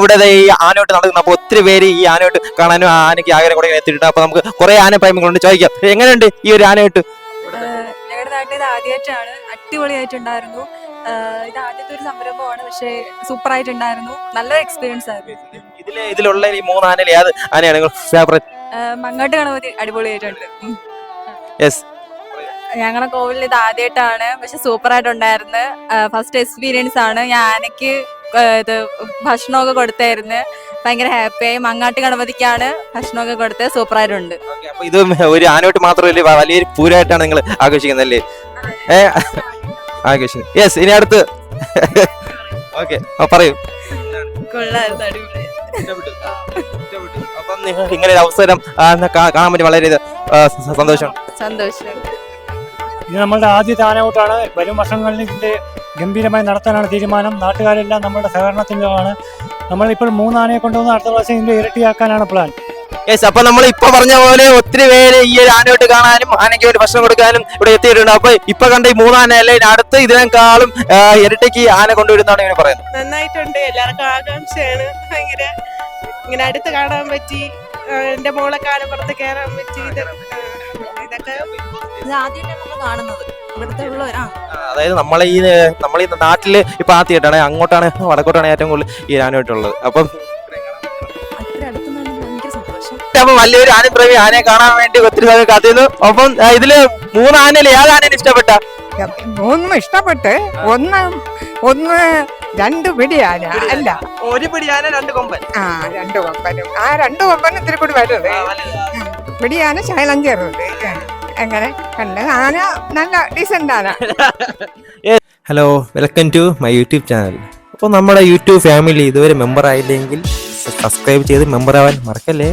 ഇവിടെ ഈ ആനോട്ട് നടക്കുന്ന അപ്പൊ ഒത്തിരി പേര് ഈ ആനോട്ട് കാണാനും ആനയ്ക്ക് ആഗ്രഹം കൂടെ എത്തിയിട്ടുണ്ട്. അപ്പൊ നമുക്ക് കുറെ ആന പ്രേമികളുണ്ട്. ചോദിക്കാം എങ്ങനെയുണ്ട് ഈ ഒരു ആനയോട്ട് ഞങ്ങളുടെ നാട്ടിൽ ഇത് ആദ്യമായിട്ടാണ് അടിപൊളിയായിട്ടുണ്ടായിരുന്നു ഉണ്ടായിരുന്നു ഇത് ആദ്യത്തെ ഒരു സംരംഭമാണ്. പക്ഷേ സൂപ്പർ ആയിട്ടുണ്ടായിരുന്നു നല്ലൊരു എക്സ്പീരിയൻസ് ആയിരുന്നു. ഇതിൽ ഇതിലുള്ള ഈ മൂന്ന് ആനയിൽ ഏത് ആനയാണ് ഫേവറേറ്റ് മങ്ങാട്ട് ഗണപതി അടിപൊളിയായിട്ടുണ്ട്. യെസ് ഞങ്ങളുടെ കോവിലിൽ ഇത് ആദ്യമായിട്ടാണ് പക്ഷെ സൂപ്പർ ആയിട്ടുണ്ടായിരുന്നു ഫസ്റ്റ് എക്സ്പീരിയൻസ് ആണ്. ഞാൻ ആനയ്ക്ക് ഇത് ഭക്ഷണമൊക്കെ കൊടുത്തായിരുന്നു. ഭയങ്കര ഹാപ്പിയായി. മങ്ങാട്ട് ഗണപതിക്കാണ് ഭക്ഷണമൊക്കെ കൊടുത്ത് സൂപ്പർ ആയിട്ടുണ്ട് അപ്പൊ ഇത് ഒരു ആനോട്ട് മാത്രമല്ല വലിയൊരു പൂരമായിട്ടാണ് നിങ്ങൾ ആഘോഷിക്കുന്നത് അല്ലേ? ആഘോഷിക്കുന്നത്. യെസ് ഇനി അടുത്ത്. ഓക്കെ പറയൂ. അപ്പം നിങ്ങൾ ഇങ്ങനെ ഒരു അവസരം കാണാൻ വേണ്ടി വളരെ സന്തോഷം. സന്തോഷം. ഇത് നമ്മളുടെ ആദ്യ താനൗട്ടാണ് വരും വർഷങ്ങളിൽ ഇതിന്റെ ഗംഭീരമായി നടത്താനാണ് തീരുമാനം. നാട്ടുകാരെല്ലാം നമ്മുടെ സഹകരണത്തിലാണ് നമ്മളിപ്പോൾ മൂന്നാനയെ കൊണ്ടുവന്ന് അടുത്ത പ്രാവശ്യം ഇതിന്റെ ഇരട്ടിയാക്കാനാണ് പ്ലാൻ യെസ് അപ്പൊ നമ്മൾ ഇപ്പൊ പറഞ്ഞ പോലെ ഒത്തിരി പേര് ഈ ഒരു ആനയോട്ട് കാണാനും ആനയ്ക്ക് ഒരു ഭക്ഷണം കൊടുക്കാനും ഇവിടെ എത്തിയിട്ടുണ്ട്. അപ്പൊ ഇപ്പൊ കണ്ട ഈ മൂന്നാന അല്ലേ? അടുത്ത് ഇതിനേക്കാളും ഇരട്ടിക്ക് ആന കൊണ്ടുവരുന്നതാണ് ഇങ്ങനെ പറയുന്നത്. നന്നായിട്ടുണ്ട്. എല്ലാവർക്കും ആകാംക്ഷയാണ്. ഭയങ്കര ഇങ്ങനെ അടുത്ത് കാണാൻ പറ്റി. എന്റെ മോളെ കാലപ്പുറത്ത് കയറാൻ പറ്റി. ഇത് ആ, ആദ്യമായിട്ടാണ് നമ്മൾ കാണുന്നത്. ഇവിടുത്തെ ഉള്ളവരാ ആ, അതായത് നമ്മളെ ഈ നമ്മളെ ഈ നാട്ടിൽ ഇപ്പൊ ആദ്യമായിട്ടാണ് അങ്ങോട്ടാണ് വടക്കോട്ടാണ് ഏറ്റവും കൂടുതൽ ഈ ആനയായിട്ടുള്ളത്. അപ്പം അത്ര അടുത്തുനിന്നാണ് ഭയങ്കര സന്തോഷം. അപ്പൊ വലിയൊരു ആനപ്രേമി ആനയെ കാണാൻ വേണ്ടി ഒത്തിരി സമയം കാത്തിരുന്നു. അപ്പം ആ, ഇതിൽ മൂന്ന് ആനയിൽ ഏത് ഇഷ്ടപ്പെട്ട? മൂന്നും ഇഷ്ടപ്പെട്ട് ഒന്ന് ഒന്ന് രണ്ട് പിടിയാന അല്ല. ഒരു പിടി ആന രണ്ട് കൊമ്പൻ. ആ രണ്ട് കൊമ്പനും. ആ രണ്ട് കൊമ്പനും ഇത്തിരി കൂടി വരുന്നത് പിടിയാന ശൈലം ചേർന്നത്. എങ്ങനെ? കണ്ട്? ആന നല്ല ഡീസെന്റ് ആന hello welcome to my YouTube channel അപ്പോൾ നമ്മുടെ യൂട്യൂബ് ഫാമിലി ഇതുവരെ മെമ്പർ ആയില്ലെങ്കിൽ സബ്സ്ക്രൈബ് ചെയ്ത് മെമ്പർ ആവാൻ മറക്കല്ലേ?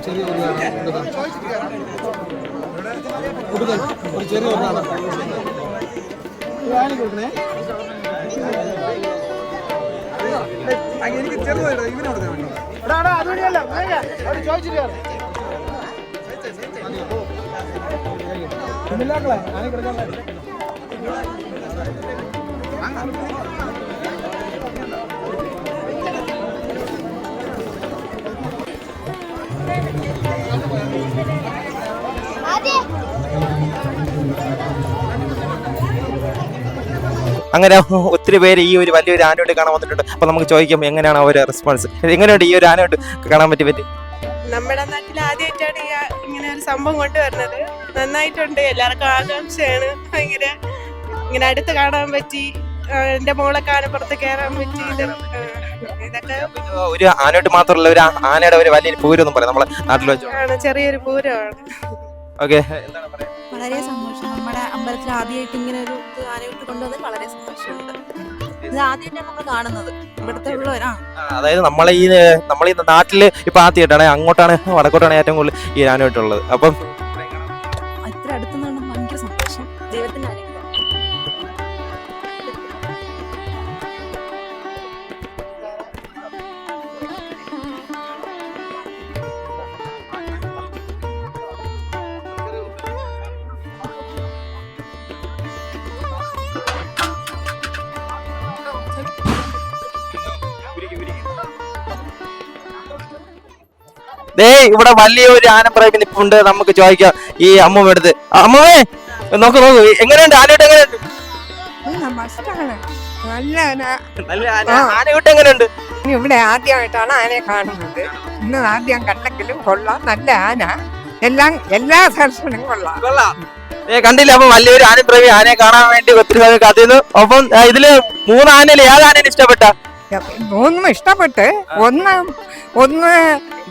ചെറിയ കൊടുക്കാൻ ഒരു ചെറിയ ഒന്നാണ് കൊടുക്കണേ എനിക്ക് ചെറുതായിട്ട് ഇവനെ കൊടുക്കാൻ വേണ്ടി അതുവഴിയല്ല അവിടെ ചോദിച്ചിരിക്കാറ് ആണെങ്കിൽ കിടക്കാൻ അങ്ങനെ ഒത്തിരി പേര് ഈ ഒരു വലിയൊരു ആനയോട് കാണാൻ വന്നിട്ടുണ്ട്. അപ്പൊ നമുക്ക് ചോദിക്കാം എങ്ങനെയാണ് അവരുടെ റെസ്പോൺസ് എങ്ങനെയുണ്ട് ഈ ഒരു ആനയോട് കാണാൻ പറ്റി പറ്റി? നമ്മുടെ നാട്ടിൽ ആദ്യമായിട്ടാണ് ഈ ഇങ്ങനെ ഒരു സംഭവം കൊണ്ടുവരുന്നത്. നന്നായിട്ടുണ്ട് എല്ലാവർക്കും ആകാംക്ഷയാണ്. ഭയങ്കര ഇങ്ങനെ അടുത്ത് കാണാൻ പറ്റി എന്റെ മോളെ കാലപ്പുറത്ത് കയറാൻ പറ്റി ഇത് ഇതൊക്കെ ഒരു ആനയോട്ട് മാത്രമല്ല ഒരു ആനയുടെ ഒരു വലിയൊരു പൂരം ഒന്നും പറയാം. നമ്മളെ നാട്ടിൽ വെച്ചു? ആണ് ചെറിയൊരു പൂരമാണ്. ഓക്കെ എന്താണ് പറയാ? വളരെ സന്തോഷം. നമ്മുടെ അമ്പലത്തിൽ ആദ്യമായിട്ട് ഇങ്ങനെ ഒരു ഇത് ആനയോട്ട് കൊണ്ടുവന്നത് വളരെ സന്തോഷമുണ്ട്. ഇത് ആദ്യമായിട്ടാണ് നമ്മൾ കാണുന്നത്. ഇവിടുത്തെ ഉള്ളവരാ. അതായത് നമ്മളെ ഈ നമ്മളെ ഈ നാട്ടിൽ ഇപ്പൊ ആദ്യമായിട്ടാണ് അങ്ങോട്ടാണ് വടക്കോട്ടാണ് ഏറ്റവും കൂടുതൽ ഈ ആനയായിട്ടുള്ളത്. അപ്പം ഇത്ര അടുത്തുനിന്നാണ് ഭയങ്കര സന്തോഷം. ദൈവത്തിന്റെ അനുഗ്രഹം. ദേ ഇവിടെ വലിയൊരു ആനപ്രേമി നിപ്പുണ്ട്. നമുക്ക് ചോദിക്കാം ഈ അമ്മ എടുത്ത്. അമ്മേ നോക്ക് നോക്ക്. എങ്ങനെയുണ്ട്? ആനയിട്ട് എങ്ങനെയുണ്ട് നല്ല. ആനയോട്ട് എങ്ങനെയുണ്ട്? ഇവിടെ ആദ്യമായിട്ടാണ് ആനയെ കാണുന്നത്. ഇന്ന് ആദ്യം കണ്ടെങ്കിലും കൊള്ളാം. നല്ല ആന. എല്ലാം എല്ലാ ദർശനവും കൊള്ളാം. കൊള്ളാം. ഏ കണ്ടില്ല? അപ്പൊ വലിയൊരു ആനപ്രേമി ആനയെ കാണാൻ വേണ്ടി ഒത്തിരി സമയം കാത്തിരുന്നു. അപ്പം ഇതിൽ മൂന്ന് ആനയിൽ ഏത് ആനയാണ് ഇഷ്ടപ്പെട്ട? മൂന്നും ഇഷ്ടപ്പെട്ട് ഒന്ന് ഒന്ന്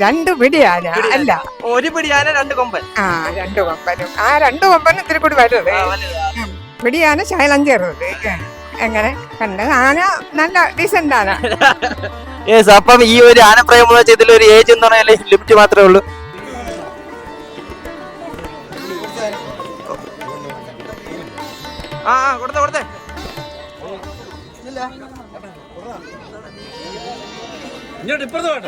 രണ്ട് പിടിയാന അല്ല. ഒരു പിടിയാന രണ്ട് കൊമ്പൻ. ആ രണ്ട് കൊമ്പനും. ആ രണ്ട് കൊമ്പനും ഇത്തിരി കൂടി വരുന്നത് പിടിയാന ശൈലം എങ്ങനെ? കണ്ട്. ആന നല്ല ഡീസന്റ് ആന. യെസ് അപ്പം ഈ ഒരു ആനപ്രയം എന്ന് വെച്ചാൽ ഇതിലൊരു ഏജ് എന്ന് പറഞ്ഞാൽ ലിമിറ്റ് മാത്രമേ ഉള്ളൂ. ആ ആ കൊടുത്തേ കൊടുത്തേ. ഇങ്ങോട്ട് ഇപ്പുറത്ത് വേണ്ട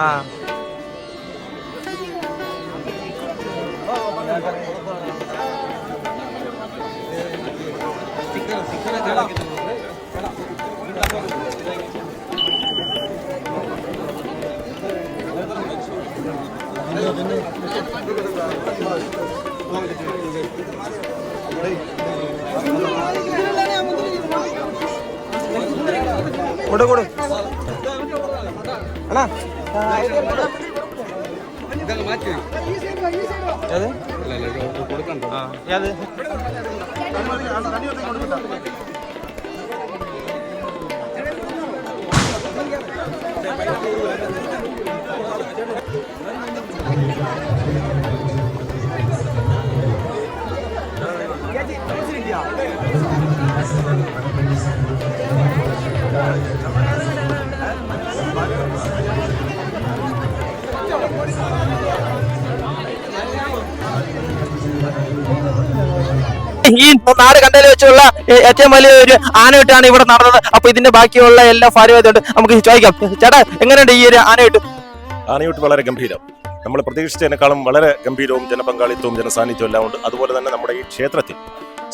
ആ. കൊടു കൊടു അണ്ണാ ഏത്? ആ, ഏത്? ഈ നാട് കണ്ടതിൽ വെച്ചുള്ള ഏറ്റവും വലിയ ഒരു ആനയിട്ടാണ് ഇവിടെ നടന്നത്. അപ്പൊ ഇതിന്റെ ബാക്കിയുള്ള എല്ലാ ഭാര്യമായതുകൊണ്ട് നമുക്ക് ചോദിക്കാം. ചേട്ടാ എങ്ങനെയുണ്ട് ഈ ഒരു ആനയിട്ട് ആനയൂട്ട് വളരെ ഗംഭീരം. നമ്മൾ പ്രതീക്ഷിച്ചതിനേക്കാളും വളരെ ഗംഭീരവും ജനപങ്കാളിത്തവും ജനസാന്നിധ്യവും എല്ലാം ഉണ്ട്. അതുപോലെ തന്നെ നമ്മുടെ ഈ ക്ഷേത്രത്തിൽ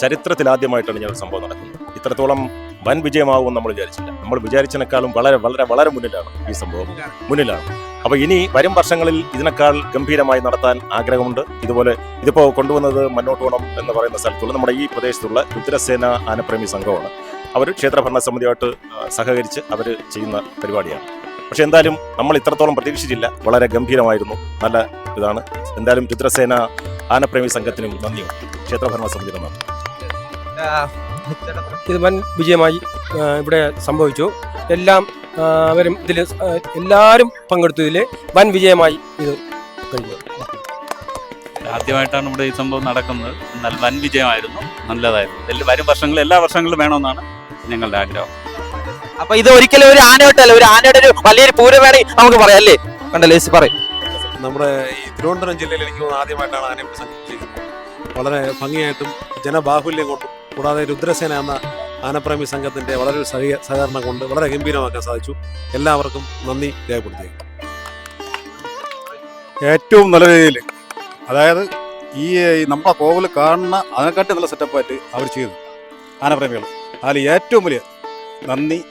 ചരിത്രത്തിൽ ആദ്യമായിട്ടാണ് ഞാൻ സംഭവം നടക്കുന്നത്. ഇത്രത്തോളം വൻ വിജയമാകുമെന്ന് നമ്മൾ വിചാരിച്ചില്ല. നമ്മൾ വിചാരിച്ചതിനേക്കാളും വളരെ വളരെ വളരെ മുന്നിലാണ് ഈ സംഭവം. മുന്നിലാണ്. അപ്പൊ ഇനി വരും വർഷങ്ങളിൽ ഇതിനേക്കാൾ ഗംഭീരമായി നടത്താൻ ആഗ്രഹമുണ്ട്. ഇതുപോലെ ഇതിപ്പോ കൊണ്ടുവന്നത് മന്നോട്ടോണം എന്ന് പറയുന്ന സ്ഥലത്തുള്ള നമ്മുടെ ഈ പ്രദേശത്തുള്ള രുദ്രസേന ആനപ്രേമി സംഘമാണ്. അവർ ക്ഷേത്ര ഭരണസമിതിയായിട്ട് സഹകരിച്ച് അവർ ചെയ്യുന്ന പരിപാടിയാണ്. പക്ഷെ എന്തായാലും നമ്മൾ ഇത്രത്തോളം പ്രതീക്ഷിച്ചില്ല വളരെ ഗംഭീരമായിരുന്നു. നല്ല ഇതാണ്. എന്തായാലും രുദ്രസേന ആനപ്രേമി സംഘത്തിനും നന്ദിയുണ്ട്. ക്ഷേത്രഭരണ സമിതിയുടെ നന്ദി. ഇത് വൻ വിജയമായി ഇവിടെ സംഭവിച്ചു. എല്ലാം അവരും ഇതിൽ എല്ലാവരും പങ്കെടുത്തതിൽ വൻ വിജയമായി ഇത് കഴിഞ്ഞു. ആദ്യമായിട്ടാണ് ഇവിടെ ഈ സംഭവം നടക്കുന്നത്. എന്നാൽ വൻ വിജയമായിരുന്നു. നല്ലതായിരുന്നു. ഇതിൽ വരും വർഷങ്ങളിൽ എല്ലാ വർഷങ്ങളും വേണമെന്നാണ് ഞങ്ങളുടെ ആഗ്രഹം. അപ്പൊ ഇത് ഒരിക്കലും ഒരു ആനയോട്ടല്ല. ഒരു ആനയുടെ ഒരു വലിയൊരു പൂരം നമുക്ക് പറയാം അല്ലേ? കണ്ടല്ലേ പറയും. നമ്മുടെ ഈ തിരുവനന്തപുരം ജില്ലയിൽ എനിക്ക് തോന്നുന്നു ആദ്യമായിട്ടാണ് ആനയെ സംഘടിപ്പിച്ചിരിക്കുന്നത് വളരെ ഭംഗിയായിട്ടും ജനബാഹുല്യം കൊണ്ടും കൂടാതെ രുദ്രസേന എന്ന ആനപ്രേമി സംഘത്തിന്റെ വളരെ സഹ- സഹകരണം കൊണ്ട് വളരെ ഗംഭീരമാക്കാൻ സാധിച്ചു. എല്ലാവർക്കും നന്ദി രേഖപ്പെടുത്തി ഏറ്റവും നല്ല രീതിയിൽ അതായത് ഈ നമ്മുടെ കോവിൽ കാണുന്ന അതിനെക്കാട്ടി നല്ല സെറ്റപ്പായിട്ട് അവർ ചെയ്തു. ആനപ്രേമികൾ. അതിൽ ഏറ്റവും വലിയ നന്ദി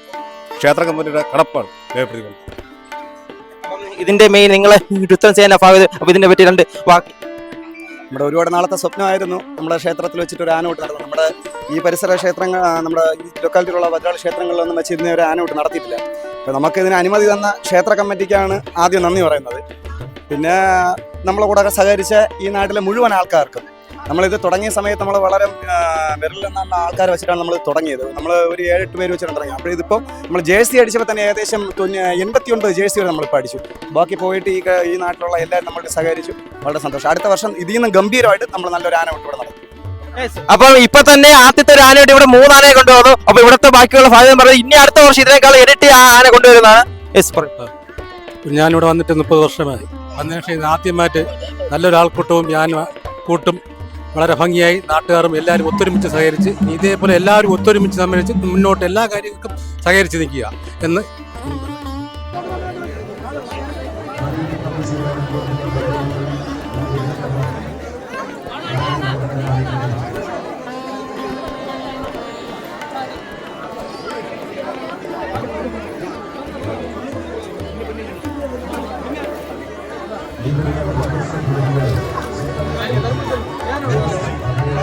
ക്ഷേത്ര കമ്പനിയുടെ കടപ്പാട് രേഖപ്പെടുത്തിക്കൊണ്ട്. ഇതിന്റെ മെയിൻ നിങ്ങളെ രുത്തം സേന ഭാഗത്ത് അപ്പൊ ഇതിനെ പറ്റി രണ്ട് വാക്ക് നമ്മുടെ ഒരുപാട് നാളത്തെ സ്വപ്നമായിരുന്നു നമ്മുടെ ക്ഷേത്രത്തിൽ വെച്ചിട്ട് ഒരു ആനോട്ട് നടന്നു നമ്മുടെ ഈ പരിസര ക്ഷേത്രങ്ങൾ നമ്മുടെ ഈ ലൊക്കാലിറ്റിയിലുള്ള വജ്രാള ക്ഷേത്രങ്ങളിലൊന്നും വെച്ച് ഇന്നേ ഒരു ആനോട്ട് നടത്തിയിട്ടില്ല. അപ്പോൾ നമുക്ക് ഇതിന് അനുമതി തന്ന ക്ഷേത്ര കമ്മിറ്റിക്കാണ് ആദ്യം നന്ദി പറയുന്നത്. പിന്നെ നമ്മളെ കൂടെ സഹകരിച്ച ഈ നാട്ടിലെ മുഴുവൻ ആൾക്കാർക്കും നമ്മളിത് തുടങ്ങിയ സമയത്ത് നമ്മൾ വളരെ ആ, വിരലിലെണ്ണ ആൾക്കാർ വെച്ചിട്ടാണ് നമ്മൾ തുടങ്ങിയത്. നമ്മൾ ഒരു ഏഴെട്ട് പേര് വെച്ചിട്ട് തുടങ്ങി അപ്പോൾ ഇതിപ്പോൾ നമ്മൾ ജേഴ്സി അടിച്ചപ്പോൾ തന്നെ ഏകദേശം എൺപത്തി ഒൻപത് ജേഴ്സി വരെ നമ്മളിപ്പോൾ അടിച്ചു. ബാക്കി പോയിട്ട് ഈ ഈ നാട്ടിലുള്ള എല്ലാവരും നമ്മളുടെ സഹകരിച്ചു. വളരെ സന്തോഷം. അടുത്ത വർഷം ഇതിൽ നിന്ന് ഗംഭീരമായിട്ട് നമ്മൾ നല്ലൊരു ആന വിട്ടു നടത്തും അപ്പൊ ഇപ്പൊ തന്നെ ആദ്യത്തെ ഒരു ആനയായിട്ട് ഇവിടെ മൂന്നാനയെ കൊണ്ടുവന്നു. അപ്പൊ ഇവിടുത്തെ ബാക്കിയുള്ള ഭാഗ്യം പറഞ്ഞു ഇനി അടുത്ത വർഷം ഇതിനേക്കാൾ ഇരട്ടി ആ ആന കൊണ്ടുവരുന്നതാണ്. യെസ് പറയും. ഞാനിവിടെ വന്നിട്ട് മുപ്പത് വർഷമായി. അതിനുശേഷം ആദ്യമായിട്ട് നല്ലൊരു ആൾക്കൂട്ടവും ഞാൻ കൂട്ടും വളരെ ഭംഗിയായി നാട്ടുകാരും എല്ലാവരും ഒത്തൊരുമിച്ച് സഹകരിച്ച് ഇതേപോലെ എല്ലാവരും ഒത്തൊരുമിച്ച് സഹകരിച്ച് മുന്നോട്ട് എല്ലാ കാര്യങ്ങൾക്കും സഹകരിച്ച് നിൽക്കുക എന്ന്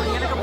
ഇങ്ങനെയൊക്കെ